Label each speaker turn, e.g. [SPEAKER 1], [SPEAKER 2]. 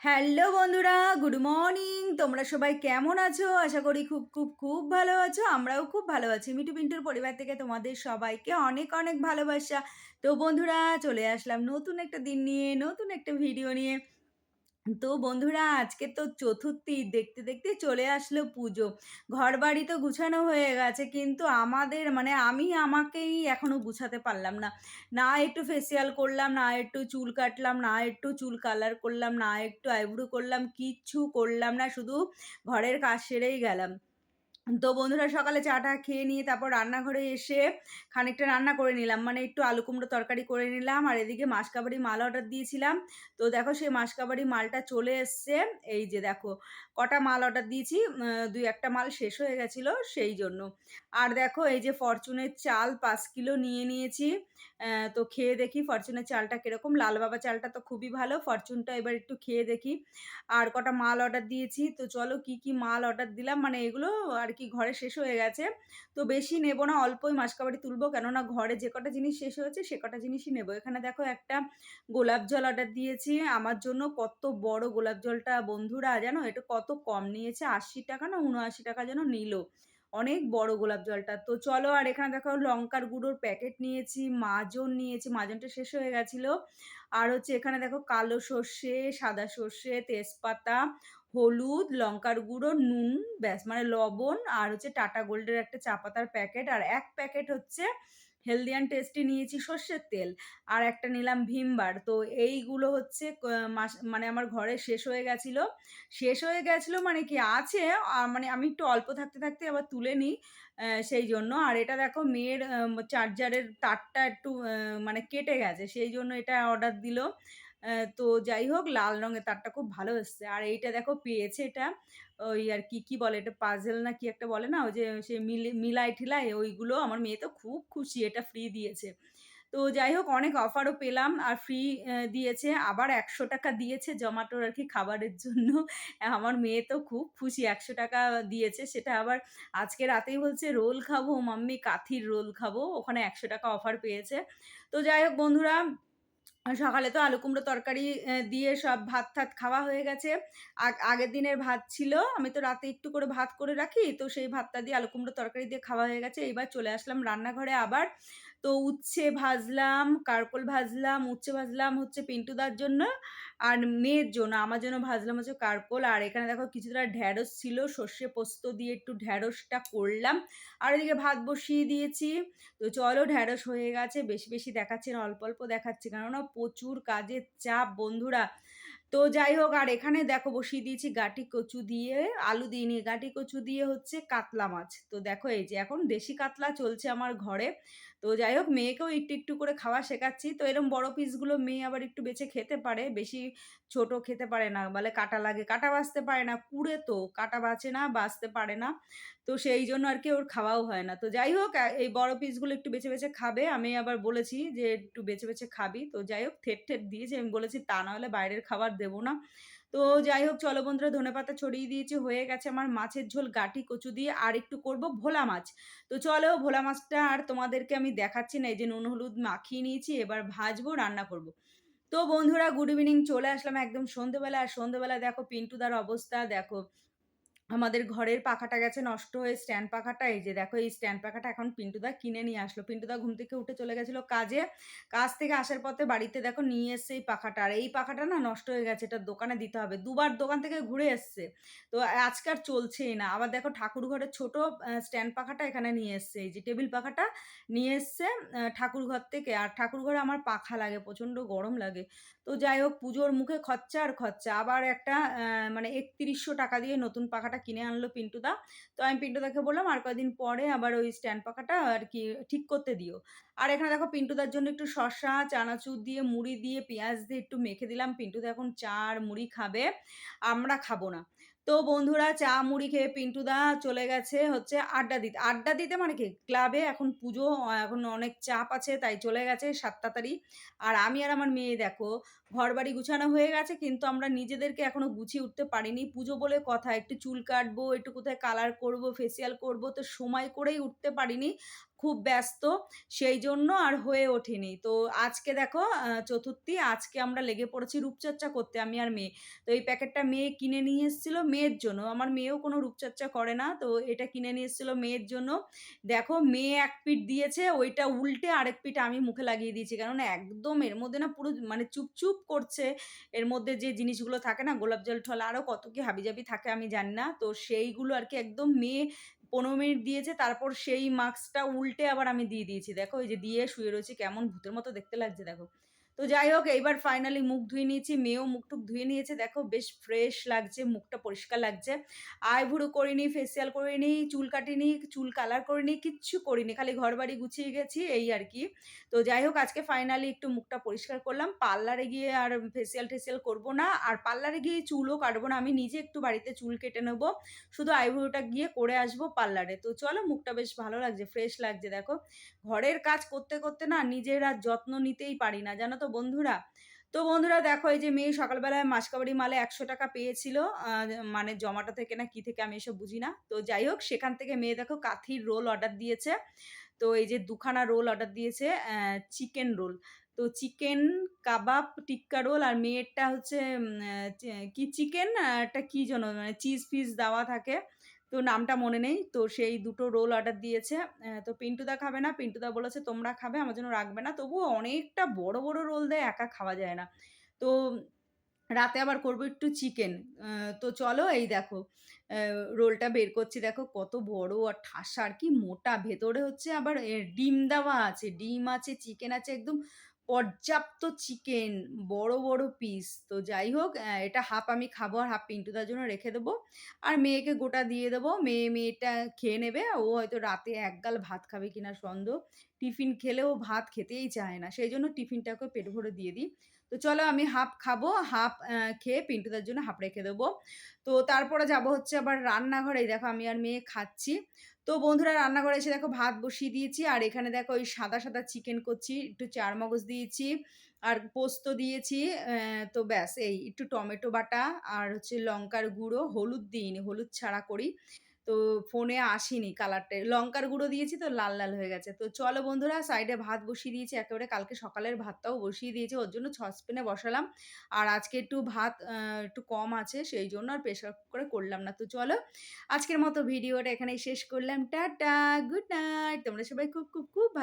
[SPEAKER 1] Hello বন্ধুরা, good morning. তোমরা সবাই কেমন আছো? আশা করি খুব খুব খুব ভালো আছো। আমরাও খুব ভালো আছি। মিটু পিন্টুর পরিবার থেকে তোমাদের সবাইকে অনেক অনেক ভালোবাসা। তো বন্ধুরা, চলে আসলাম নতুন একটা দিন নিয়ে, নতুন একটা ভিডিও নিয়ে। তো বন্ধুরা, আজকে তো চতুর্থী, দেখতে দেখতে চলে আসলো পুজো। ঘর বাড়ি তো গুছানো হয়ে গেছে, কিন্তু আমাদের মানে আমি আমাকেই এখনও গুছাতে পারলাম না। না একটু ফেসিয়াল করলাম, না একটু চুল কাটলাম, না একটু চুল কালার করলাম, না একটু আইব্রু করলাম, কিচ্ছু করলাম না, শুধু ঘরের কাজ সেরেই গেলাম। তো বন্ধুরা সকালে চাটা খেয়ে নিয়ে তারপর রান্নাঘরে এসে খানিকটা রান্না করে নিলাম। মানে একটু আলু কুমড়ো তরকারি করে নিলাম আর এদিকে মাসকাবারি মাল অর্ডার দিয়েছিলাম। তো দেখো সেই মাসকাবারি মালটা চলে এসছে। এই যে দেখো, কটা মাল অর্ডার দিয়েছি। দুই একটা মাল শেষ হয়ে গেছিল সেই জন্য। আর দেখো এই যে ফরচুনের চাল পাঁচ কিলো নিয়ে নিয়েছি। তো খেয়ে দেখি ফরচুনের চালটা কীরকম। লাল বাবা চালটা তো খুবই ভালো। ফরচুনটা এবার একটু খেয়ে দেখি। আর কটা মাল অর্ডার দিয়েছি। তো চলো কি কি মাল অর্ডার দিলাম। মানে এগুলো আর কি ঘরে শেষ হয়ে গেছে। তো বেশি নেব না, অল্পই মাসকাবাড়ি তুলবো। কেননা ঘরে যে কটা জিনিস শেষ হয়েছে, সে কটা জিনিসই নেব। এখানে দেখো একটা গোলাপ জল অর্ডার দিয়েছি। আমার জন্য কত বড় গোলাপ জলটা বন্ধুরা, জানো? এটা কত কম নিয়েছে, আশি টাকা না উনআশি টাকা যেন নিল। অনেক বড় গোলাপ জলটা। তো চলো আর এখানে দেখো লঙ্কার গুঁড়োর প্যাকেট নিয়েছি, মাজন নিয়েছি, মাজনটা শেষ হয়ে গেছিল। আর হচ্ছে এখানে দেখো কালো সর্ষে, সাদা সর্ষে, তেজপাতা হলুদ, লঙ্কার গুঁড়ো, নুন, ব্যাস মানে লবণ আর হচ্ছে টাটা গোল্ডের একটা চা পাতার প্যাকেট। আর এক প্যাকেট হচ্ছে হেলদি অ্যান্ড টেস্টি নিয়েছি সর্ষের তেল আর একটা নিলাম ভিমবার তো এইগুলো হচ্ছে মাস মানে আমার ঘরে শেষ হয়ে গেছিল। শেষ হয়ে গেছিল মানে কি আছে মানে আমি একটু অল্প থাকতে থাকতে আবার তুলে নিই সেই জন্য। আর এটা দেখো মেয়ের চার্জারের তারটা একটু মানে কেটে গেছে, সেই জন্য এটা অর্ডার দিল। তো যাই হোক, লাল রঙের তারটা খুব ভালো এসছে। আর এইটা দেখো পেয়েছে এটা, ওই আর কি কি বলে এটা, পাজেল না কি একটা বলে না, ওই যে সে মিলাই ঠিলাই ওইগুলো আমার মেয়ে তো খুব খুশি, এটা ফ্রি দিয়েছে। তো যাই হোক, অনেক অফারও পেলাম আর ফ্রি দিয়েছে, আবার একশো টাকা দিয়েছে জমাটোর আর কি খাবারের জন্য। আমার মেয়ে তো খুব খুশি, একশো টাকা দিয়েছে, সেটা আবার আজকে রাতেই বলছে, রোল খাব মাম্মি, কাথির রোল খাব। ওখানে একশো টাকা অফার পেয়েছে। তো যাই হোক, বন্ধুরা সকালে তো আলু কুমড়ো তরকারি দিয়ে সব ভাত ঠাত খাওয়া হয়ে গেছে। আগের দিনের ভাত ছিল, আমি তো রাতে একটু করে ভাত করে রাখি, তো সেই ভাতটা দিয়ে আলু কুমড়ো তরকারি দিয়ে খাওয়া হয়ে গেছে। এইবার চলে আসলাম রান্নাঘরে আবার। তো উচ্ছে ভাজলাম, কারকল ভাজলাম, উচ্ছে ভাজলাম হচ্ছে পিন্টুদার জন্য আর মেয়ের জন্য। আমার জন্য ভাজলাম হচ্ছে কারকল। আর এখানে দেখো কিছুটা ঢ্যাঁড়স ছিল, সর্ষে পোস্ত দিয়ে একটু ঢ্যাঁড়সটা করলাম। আর এদিকে ভাত বসিয়ে দিয়েছি। তো চলো ঢ্যাঁড়স হয়ে গেছে, বেশি বেশি দেখাচ্ছে না, অল্প অল্প দেখাচ্ছে। কেননা প্রচুর কাজের চাপ বন্ধুরা। তো যাই হোক, আর এখানে দেখো বসিয়ে দিয়েছি গাটি কচু দিয়ে, আলু দিইনি গাটি কচু দিয়ে হচ্ছে কাতলা মাছ। তো দেখো এই যে এখন দেশি কাতলা চলছে আমার ঘরে। তো যাই হোক, মেয়েকেও একটু একটু করে খাওয়া শেখাচ্ছি। তো এরকম বড় পিসগুলো মেয়ে আবার একটু বেছে খেতে পারে, বেশি ছোট খেতে পারে না। বলে কাটা লাগে, কাটা বাঁচতে পারে না কুড়ে তো, কাটা বাঁচে না, বাঁচতে পারে না। তো সেই জন্য আর কি ওর খাওয়াও হয় না। তো যাই হোক এই বড় পিসগুলো একটু বেছে বেছে খাবে। আমি আবার বলেছি যে, একটু বেছে বেছে খাবি। তো যাই হোক, থেট ঠেট দিয়েছি। আমি বলেছি, তা না হলে বাইরের খাবার দেবো না। তো যাই হোক, চলো বন্ধুরা, ধনে পাতা ছড়িয়ে দিয়েছি, হয়ে গেছে আমার মাছের ঝোল গাঠি কচু দিয়ে, আর একটু করব ভোলা মাছ। তো চলো, ভোলা মাছটা আর তোমাদেরকে আমি দেখাচ্ছি না, এই যে নুন, হলুদ মাখিয়ে নিয়েছি, এবার ভাজবো, রান্না করব। তো বন্ধুরা গুড ইভিনিং চলে আসলাম একদম সন্ধ্যেবেলা আর সন্ধ্যেবেলা দেখো, পিন্টুদার অবস্থা, দেখো আমাদের ঘরের পাখাটা গেছে, নষ্ট হয়ে স্ট্যান্ড পাখাটা, এই যে দেখো এই স্ট্যান্ড পাখাটা এখন পিন্টুদা কিনে নিয়ে আসলো। পিন্টুদা ঘুম থেকে উঠে চলে গেছিল কাজে। কাজ থেকে আসার পথে বাড়িতে দেখো নিয়ে এসছে এই পাখাটা। আর এই পাখাটা না নষ্ট হয়ে গেছে, এটা দোকানে দিতে হবে। দুবার দোকান থেকে ঘুরে এসছে। তো আজকার চলছেই না। আবার দেখো ঠাকুর ঘরের ছোট স্ট্যান্ড পাখাটা এখানে নিয়ে এসছে। এই যে টেবিল পাখাটা নিয়ে এসছে ঠাকুর ঘর থেকে। আর ঠাকুর ঘরে আমার পাখা লাগে, প্রচণ্ড গরম লাগে। তো যাই হোক, পুজোর মুখে খরচা আর খরচা। আবার একটা মানে একত্রিশশো টাকা দিয়ে নতুন পাখাটা কিনে আনলো পিন্টুদা। তো আমি পিন্টুদাকে বললাম, আর কয়েকদিন পরে আবার ওই স্ট্যান্ড পাখাটা আর কি ঠিক করতে দিও। আর এখানে দেখো পিন্টুদার জন্য একটু শশা চানাচুর দিয়ে, মুড়ি দিয়ে, পেঁয়াজ দিয়ে একটু মেখে দিলাম। পিন্টুদা এখন চার মুড়ি খাবে, আমরা খাব না। তো বন্ধুরা চা মুড়ি খেয়ে পিন্টুদা চলে গেছে হচ্ছে আড্ডা দিতে। আড্ডা দিতে মানে কি? ক্লাবে এখন পুজো, এখন অনেক চাপ আছে, তাই চলে গেছে সাতটা তারিখ। আর আমি আর আমার মেয়ে দেখো ঘর বাড়ি গুছানো হয়ে গেছে, কিন্তু আমরা নিজেদেরকে এখনও গুছিয়ে উঠতে পারিনি। পুজো বলে কথা, একটু চুল কাটবো, একটু কোথায় কালার করব ফেসিয়াল করব, তো সময় করেই উঠতে পারিনি। খুব ব্যস্ত, সেই জন্য আর হয়ে ওঠেনি। তো আজকে দেখো চতুর্থী, আজকে আমরা লেগে পড়েছি রূপচর্চা করতে, আমি আর মেয়ে। তো এই প্যাকেটটা মেয়ে কিনে নিয়ে এসেছিল মেয়ের জন্য। আমার মেয়েও কোনো রূপচর্চা করে না, তো এটা কিনে নিয়ে এসেছিল মেয়ের জন্য। দেখো, মেয়ে এক পিঠ দিয়েছে, ওইটা উল্টে আরেক পিঠ আমি মুখে লাগিয়ে দিয়েছি। কেননা একদম এর মধ্যে না পুরো মানে চুপচুপ করছে। এর মধ্যে যে জিনিসগুলো থাকে না, গোলাপ জল ঠল আরও কত কি হাবিজাবি থাকে আমি জানি না। তো সেইগুলো আর কি একদম মেয়ে পনেরো মিনিট দিয়েছে, তারপর সেই মাস্কটা উল্টে আবার আমি দিয়ে দিয়েছি। দেখো ওই যে দিয়ে শুয়ে রয়েছি, কেমন ভূতের মতো দেখতে লাগছে, দেখো। তো যাই হোক, এইবার ফাইনালি মুখ ধুয়ে নিয়েছি, মেয়েও মুখ টুক ধুয়ে নিয়েছে। দেখো, বেশ ফ্রেশ লাগছে, মুখটা পরিষ্কার লাগছে। আইভুড়ো করিনি ফেসিয়াল করিনি, চুল কাটিনি, চুল কালার করিনি, কিচ্ছু করিনি, খালি ঘর বাড়ি গুছিয়ে গেছি, এই আর কি। তো যাই হোক, আজকে ফাইনালি একটু মুখটা পরিষ্কার করলাম। পার্লারে গিয়ে আর ফেসিয়াল টেসিয়াল করব না, আর পার্লারে গিয়ে চুলও কাটবো না, আমি নিজে একটু বাড়িতে চুল কেটে নেব। শুধু আইব্রোটা গিয়ে করে আসব পার্লারে। তো চলো, মুখটা বেশ ভালো লাগছে ফ্রেশ লাগছে, দেখো। ঘরের কাজ করতে করতে না, নিজের আর যত্ন নিতেই পারি না, জানো তো বন্ধুরা? তো বন্ধুরা দেখো, এই যে মেয়ে সকালবেলায় মাসকাবাড়ি মালে একশো টাকা পেয়েছিল। মানে জমাটা থেকে না কি থেকে আমি এসব বুঝি না তো যাই হোক, সেখান থেকে মেয়ে দেখো কাথির রোল অর্ডার দিয়েছে। তো এই যে দুখানা রোল অর্ডার দিয়েছে চিকেন রোল। তো চিকেন, কাবাব, টিক্কা রোল আর মেয়েরটা হচ্ছে কি চিকেন? একটা কি যেন মানে চিজ ফিজ দেওয়া থাকে। তো নামটা মনে নেই। তো সেই দুটো রোল অর্ডার দিয়েছে। তো পিন্টুদা খাবে না। পিন্টুদা বলেছে, তোমরা খাবে, আমার জন্য রাখবে না। তবুও অনেকটা বড় বড় রোল দেয়, একা খাওয়া যায় না। তো রাতে আবার করব একটু চিকেন। তো চলো এই দেখো রোলটা বের করছি। দেখো কত বড় আর ঠাসা, আর কি মোটা। ভেতরে হচ্ছে আবার ডিম দেওয়া আছে। ডিম আছে, চিকেন আছে, একদম পর্যাপ্ত চিকেন বড় বড় পিস তো যাই হোক এটা হাফ আমি খাব আর হাফ পিন্টুদার জন্য রেখে দেবো। আর মেয়েকে গোটা দিয়ে দেবো, মেয়ে, মেয়েটা খেয়ে নেবে, ও হয়তো রাতে এক গাল ভাত খাবে কিনা সন্দেহ। টিফিন খেলেও ভাত খেতেই চায় না, সেই জন্য টিফিনটাকে পেট ভরে দিয়ে দিই। তো চলো আমি হাফ খাব হাফ খেয়ে পিন্টুদার জন্য হাফ রেখে দেবো। তো তারপরে যাব হচ্ছে আবার রান্নাঘরে দেখো আমি আর মেয়ে খাচ্ছি। তো বন্ধুরা রান্নাঘরে এসে দেখো ভাত বসিয়ে দিয়েছি, আর এখানে দেখো ওই সাদা সাদা চিকেন করছি, একটু চার মগজ দিয়েছি, আর পোস্ত দিয়েছি তো ব্যাস এই, একটু টমেটো বাটা, আর হচ্ছে লঙ্কার গুঁড়ো, হলুদ দিইনি, হলুদ ছাড়া করি। তো ফোনে আসেনি কালারটা লঙ্কার গুঁড়ো দিয়েছি তো লাল লাল হয়ে গেছে। তো চলো বন্ধুরা সাইডে ভাত বসিয়ে দিয়েছি। একেবারে কালকে সকালের ভাতটাও বসিয়ে দিয়েছি। ওর জন্য সসপ্যানে বসালাম। আর আজকে একটু ভাত একটু কম আছে, সেই জন্য আর প্রেশার কুকারে করলাম না। তো চলো, আজকের মতো ভিডিওটা এখানেই শেষ করলাম। টাটা গুড নাইট তোমরা সবাই খুব খুব খুব ভালো